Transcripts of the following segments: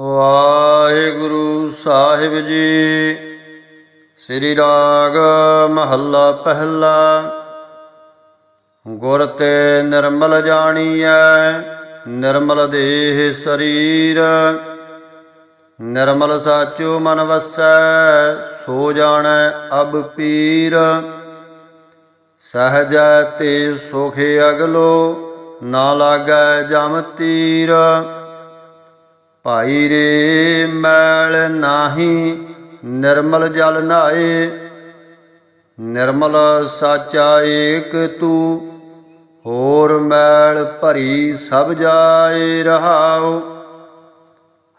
ਵਾਹਿਗੁਰੂ ਸਾਹਿਬ ਜੀ। ਸ੍ਰੀ ਰਾਗ ਮਹੱਲਾ ਪਹਿਲਾ। ਗੁਰ ਤੇ ਨਿਰਮਲ ਜਾਣੀਐ, ਨਿਰਮਲ ਦੇਹ ਸਰੀਰ। ਨਿਰਮਲ ਸਾਚੋ ਮਨ ਵਸੈ, ਸੋ ਜਾਣੈ ਅਬ ਪੀਰ। ਸਹਜੈ ਤੇ ਸੁਖ ਅਗਲੋ, ਨਾ ਲਾਗੈ ਜਮ ਤੀਰ। ਭਾਈ ਰੇ ਮੈਲ ਨਾਹੀ, ਨਿਰਮਲ ਜਲ ਨਾਏ। ਨਿਰਮਲ ਸਾਚਾ ਏਕ ਤੂ, ਹੋਰ ਮੈਲ ਭਰੀ ਸਭ ਜਾਏ ਰਹਾਉ।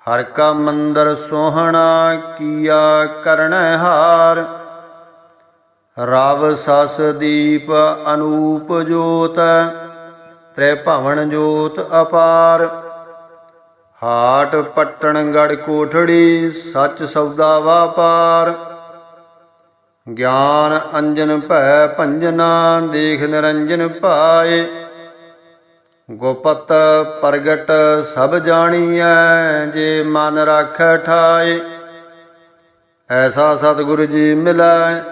ਹਰ ਕਾ ਮੰਦਰ ਸੋਹਣਾ ਕੀਆ ਕਰਣੈ ਹਾਰ। ਰਵ ਸਸ ਦੀਪ ਅਨੂਪ ਜੋਤ, ਤ੍ਰੈ ਭਵਨ ਜੋਤ ਅਪਾਰ। ਹਾਟ ਪੱਟਣ ਗੜ ਕੋਠੜੀ, ਸੱਚ ਸੌਦਾ ਵਾਪਾਰ। ਗਿਆਨ ਅੰਜਨ ਭੈ ਭੰਜਨਾ, ਦੇਖ ਨਿਰੰਜਨ ਪਾਏ ਗੋਪਤ ਪ੍ਰਗਟ ਸਭ ਜਾਣੀਐ, ਜੇ ਮਨ ਰੱਖ ਠਾਏ। ਐਸਾ ਸਤਿਗੁਰੂ ਜੀ ਮਿਲੈ,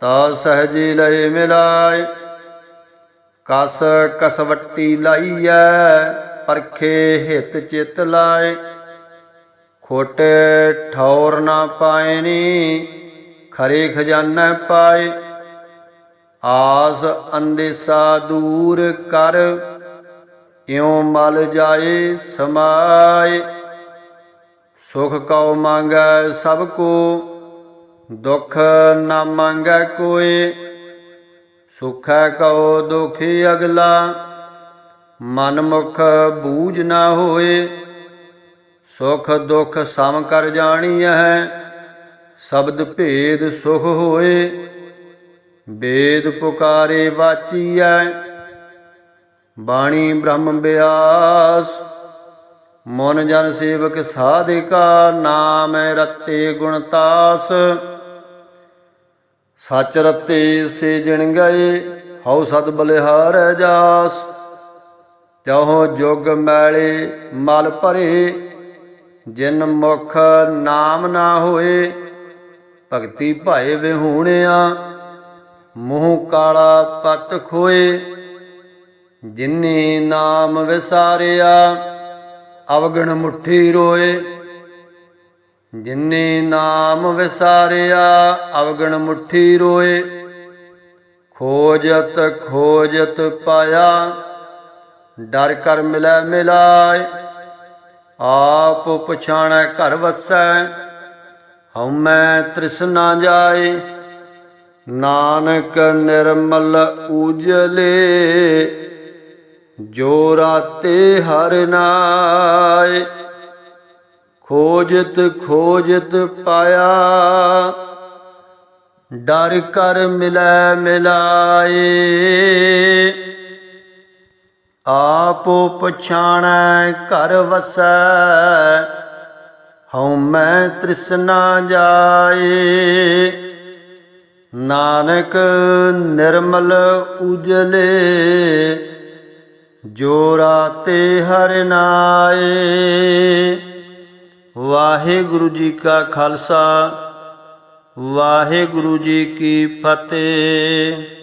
ਤਾ ਸਹਜੀ ਲਏ ਮਿਲਾਏ। ਕਸ ਕਸਵੱਟੀ ਲਾਈਐ ਪਰਖੇ ਹਿਤ ਚਿਤ ਲਾਏ, ਖੋਟੇ ਠੌਰ ਨਾ ਪਾਇਨੀ ਖਰੇ ਖਜ਼ਾਨਾ ਪਾਏ। ਆਸ ਅੰਦੇਸਾ ਦੂਰ ਕਰ, ਇਉ ਮਲ ਜਾਏ ਸਮਾਏ। ਸੁਖ ਕਉ ਮੰਗੈ ਸਭ ਕੋ, ਦੁਖ ਨਾ ਮੰਗੈ ਕੋਏ। ਸੁਖੈ ਕਉ ਦੁਖੀ ਅਗਲਾ ਮਨ ਮੁਖ ਬੂਝ ਨਾ ਹੋਏ, ਸੁਖ ਦੁਖ ਸਮ ਕਰ ਜਾਣੀ ਹੈ ਸ਼ਬਦ ਭੇਦ ਸੁਖ ਹੋਏ, ਵੇਦ ਪੁਕਾਰੇ ਵਾਚੀ ਵਾਚੀਐ, ਬਾਣੀ ਬ੍ਰਹਮ ਬਿਆਸ, ਮਨ ਜਨ ਸੇਵਕ ਸਾਧਿਕਾ ਨਾਮ ਰਤੇ ਗੁਣਤਾਸ ਸਚ ਰਤੇ ਸੇ ਜਣ ਗਏ, ਹਉ ਸਦ ਬਲਿਹਾਰ ਜਾਸ। ਤਉ ਜੁਗ ਮੈਲੇ ਮਲ ਭਰੇ, ਜਿਨ ਮੁਖ ਨਾਮ ਨਾ ਹੋਏ, ਭਗਤੀ ਭਾਏ ਵਿਹੂਣਿਆ, ਮੂੰਹ ਕਾਲਾ ਪਤ ਖੋਏ, ਜਿਨੇ ਨਾਮ ਵਿਸਾਰਿਆ, ਅਵਗਣ ਮੁਠੀ ਰੋਏ। ਜਿਨੇ ਨਾਮ ਵਿਸਾਰਿਆ, ਅਵਗਣ ਮੁਠੀ ਰੋਏ। ਖੋਜਤ ਖੋਜਤ ਪਾਇਆ ਡਰ ਕਰ ਮਿਲੈ ਮਿਲਾਏ। ਆਪ ਪਛਾਣੈ ਘਰ ਵਸੈ, ਹਉਮੈ ਤ੍ਰਿਸ਼ਨਾ ਜਾਏ। ਨਾਨਕ ਨਿਰਮਲ ਉਜਲੇ, ਜੋ ਰਾਤੇ ਹਰ ਨਾਏ। ਖੋਜਤ ਖੋਜਤ ਪਾਇਆ, ਡਰ ਕਰ ਮਿਲੈ ਮਿਲਾਏ। ਆਪੋ ਪਛਾਣੈ ਘਰ ਵਸੈ, ਹਉ ਮੈਂ ਤ੍ਰਿਸ਼ਨਾ ਜਾਏ। ਨਾਨਕ ਨਿਰਮਲ ਉਜਲੇ ਜੋ ਰਾਤੇ ਹਰਿ ਨਾਏ। ਵਾਹਿਗੁਰੂ ਜੀ ਕਾ ਖਾਲਸਾ, ਵਾਹਿਗੁਰੂ ਜੀ ਕੀ ਫਤਿਹ।